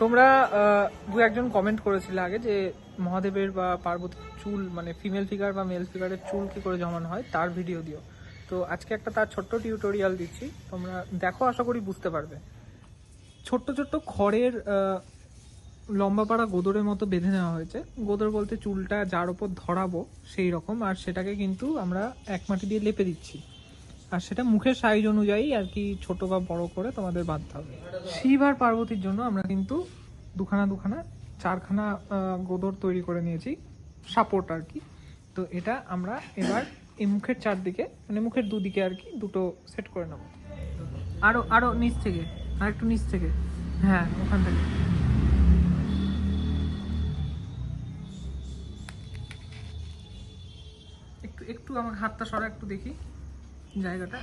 তোমরা দু একজন কমেন্ট করেছিলে আগে যে মহাদেবের বা পার্বতীর চুল মানে ফিমেল ফিগার বা মেল ফিগারের চুল কি করে জমানো হয়, তার ভিডিও দিও। তো আজকে একটা তার ছোট্ট টিউটোরিয়াল দিচ্ছি, তোমরা দেখো, আশা করি বুঝতে পারবে। ছোট্ট ছোট্ট খড়ের লম্বা পাড়া গোদরের মতো বেঁধে নেওয়া হয়েছে। গোদর বলতে চুলটা যার ওপর ধরাবো, সেই রকম, আর সেটাকে কিন্তু আমরা এক মাটি দিয়ে লেপে দিচ্ছি। আর সেটা মুখের সাইজ অনুযায়ী আর কি ছোট বা বড় করে তোমাদের বাঁধতে হবে। শিব আর পার্বতীর জন্য আমরা কিন্তু দুখানা দুখানা, চারখানা গোদর তৈরি করে নিয়েছি, সাপোর্ট আর কি। তো এটা আমরা এবার এই মুখের চারদিকে মানে মুখের দুদিকে আর কি দুটো সেট করে নেব। আরও আরও নিচ থেকে আর একটু নিচ থেকে। হ্যাঁ ওখান থেকে। একটু একটু আমার হাতটা সরা একটু দেখি। জায়গাটা।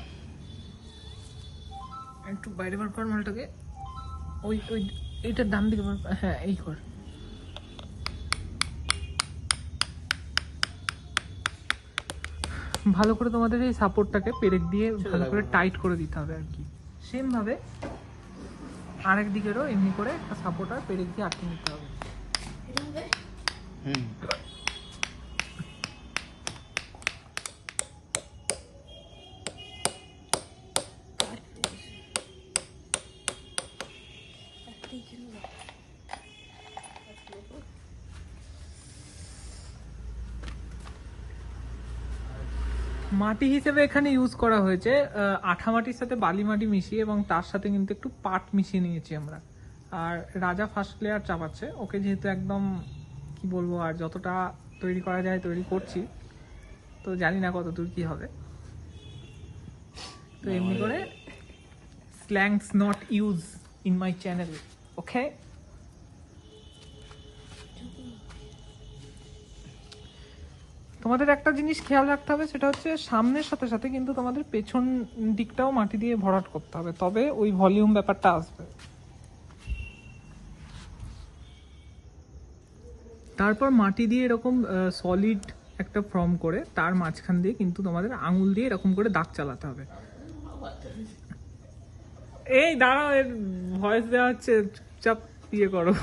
একটু বাইরে বার কর মালটাকে। ওই ওই এইটার ডান দিকে বার হ্যাঁ এই কর। ভালো করে তোমাদের এই সাপোর্টটাকে পেরেক দিয়ে ভালো করে টাইট করে দিতে হবে আর কি। সেম ভাবে আরেক দিকেরও এমনি করে একটা সাপোর্ট আর পেরেক দিয়ে আটকে নিতে হবে? হুম। মাটি হিসেবে এখানে ইউজ করা হয়েছে আঠা মাটির সাথে বালি মাটি মিশিয়ে এবং তার সাথে কিন্তু একটু পাট মিশিয়ে নিয়েছি আমরা। আর রাজা ফার্স্ট লেয়ার চাপাচ্ছে। ওকে যেহেতু একদম কি বলব আর যতটা তৈরি করা যায় তৈরি করছি। তো জানি না কতদূর কি হবে। তো এমনি করে slangs not use in my channel okay তোমাদের একটা জিনিস খেয়াল রাখতে হবে, সেটা হচ্ছে সামনের সাথে সাথে কিন্তু তোমাদের পেছন দিকটাও মাটি দিয়ে ভরাট করতে হবে, তবে ওই ভলিউম ব্যাপারটা আসবে। তারপর মাটি দিয়ে এরকম সলিড একটা ফর্ম করে, তার মাঝখান দিয়ে কিন্তু তোমাদের আঙুল দিয়ে এরকম করে দাগ চালাতে হবে। এই দাঁড়াও, এর ভয়েস দেওয়া হচ্ছে, চুপচাপ ইয়ে করো।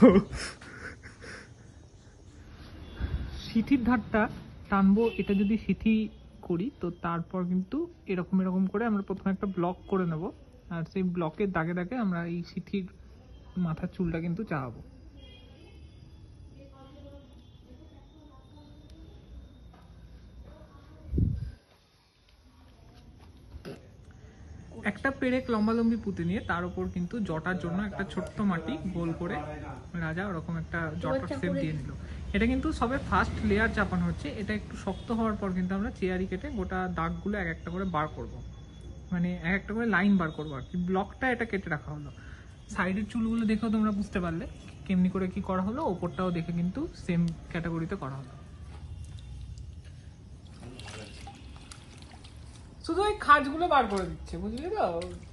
সিথির ধারটা টানবো, এটা যদি সিথি করি, তো তারপর কিন্তু এরকম এরকম করে আমরা প্রথমে একটা ব্লক করে নেব, আর সেই ব্লকের দাগে দাগে আমরা এই সিথির মাথার চুলটা কিন্তু চালাবো একটা পেরেক লম্বালম্বি পুঁতে নিয়ে তার উপর কিন্তু জটার জন্য একটা ছোট্ট মাটি গোল করে রাজা ওরকম একটা জটার শেপ দিয়ে নিল। এটা কিন্তু সবে ফার্স্ট লেয়ার চাপানো হচ্ছে। এটা একটু শক্ত হওয়ার পর কিন্তু আমরা চেয়ারি কেটে গোটা দাগগুলো এক একটা করে বার করব। মানে এক একটা করে লাইন বার করব আর কি। ব্লকটা এটা কেটে রাখা হলো। সাইডের চুলগুলো দেখেও তোমরা বুঝতে পারলে কেমনি করে কি করা হলো। ওপরটাও দেখে কিন্তু সেম ক্যাটাগরিতে করা হলো। শুধু ওই খাঁজগুলো বার করে দিচ্ছে বুঝলি তো?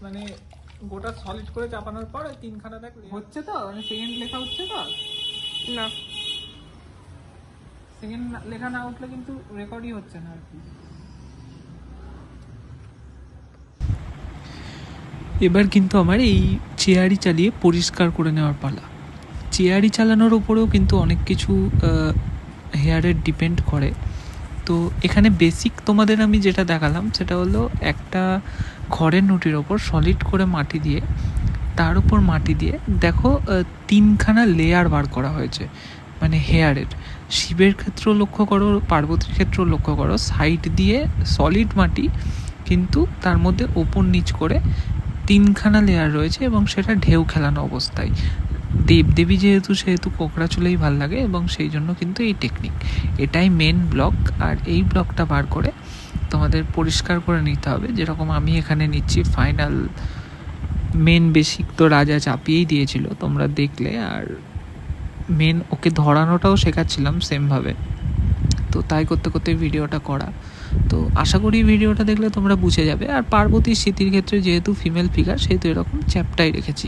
মানে গোটা সলিড করে চাপানোর পর ওই তিনখানা দেখ হচ্ছে তো? মানে সেকেন্ড লেখা হচ্ছে তো? না। সেকেন্ড লেখা না উঠলে কিন্তু রেকর্ডই হচ্ছে না আর কি। এবার কিন্তু আমার এই চেয়ারি চালিয়ে পরিষ্কার করে নেওয়ার পালা। চেয়ারি চালানোর উপরেও কিন্তু অনেক কিছু হেয়ারের ডিপেন্ড করে। তো এখানে বেসিক তোমাদের আমি যেটা দেখালাম, সেটা হলো একটা খড়ের নুটির ওপর সলিড করে মাটি দিয়ে, তার উপর মাটি দিয়ে দেখো তিনখানা লেয়ার বার করা হয়েছে মানে হেয়ারের শিবের ক্ষেত্রেও লক্ষ্য করো, পার্বতীর ক্ষেত্রেও লক্ষ্য করো সাইড দিয়ে সলিড মাটি, কিন্তু তার মধ্যে ওপর নিচ করে তিনখানা লেয়ার রয়েছে এবং সেটা ঢেউ খেলানো অবস্থায়। দেবদেবী যেহেতু, সেহেতু কোকড়া চুলেই ভালো লাগে এবং সেই জন্য কিন্তু এই টেকনিক এটাই মেন ব্লক আর এই ব্লকটা বার করে তোমাদের পরিষ্কার করে নিতে হবে। যেরকম আমি এখানে নিচ্ছি ফাইনাল মেন বেসিক তো রাজা চাপিয়েই দিয়েছিল, তোমরা দেখলে। আর মেন ওকে ধরানোটাও শেখাচ্ছিলাম সেমভাবে তো তাই করতে করতে ভিডিওটা করা। তো আশা করি ভিডিওটা দেখলে তোমরা বুঝে যাবে। আর পার্বতীর স্মৃতির ক্ষেত্রে যেহেতু ফিমেল ফিগার সেহেতু এরকম চ্যাপটাই রেখেছি।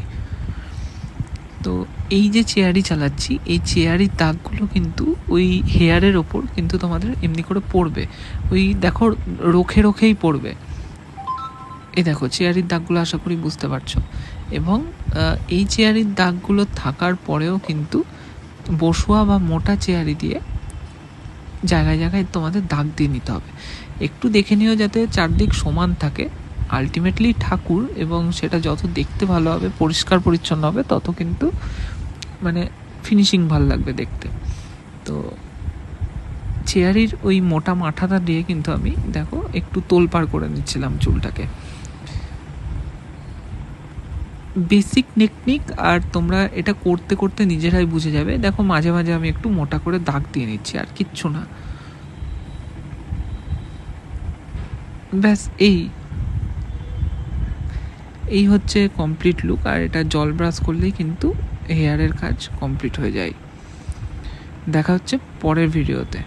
তো এই যে চেয়ারি চালাচ্ছি, এই চেয়ারির দাগগুলো কিন্তু ওই হেয়ারের ওপর কিন্তু তোমাদের এমনি করে পড়বে। ওই দেখো, রোখে রোখেই পড়বে। এই দেখো, চেয়ারির দাগগুলো আশা করি বুঝতে পারছ। এবং এই চেয়ারির দাগগুলো থাকার পরেও কিন্তু বসুয়া বা মোটা চেয়ারি দিয়ে জায়গায় জায়গায় তোমাদের দাগ দিয়ে নিতে হবে। একটু দেখে নিও যাতে চারদিক সমান থাকে। আলটিমেটলি ঠাকুর এবং সেটা যত দেখতে ভালো হবে, পরিষ্কার পরিচ্ছন্ন হবে, তত কিন্তু মানে ফিনিশিং ভালো লাগবে দেখতে। তো চেয়ারির ওই মোটা মাথাটা দিয়ে কিন্তু আমি দেখো একটু তোলপাড় করে নিচ্ছিলাম চুলটাকে। বেসিক টেকনিক আর তোমরা এটা করতে করতে নিজেরাই বুঝে যাবে। দেখো মাঝে মাঝে আমি একটু মোটা করে দাগ দিয়ে নিচ্ছি, আর কিচ্ছু না। ব্যাস, এই এই হচ্ছে কমপ্লিট লুক আর এটা জল ব্রাশ করলেই কিন্তু হেয়ারের কাজ কমপ্লিট হয়ে যায়। দেখা হচ্ছে পরের ভিডিওতে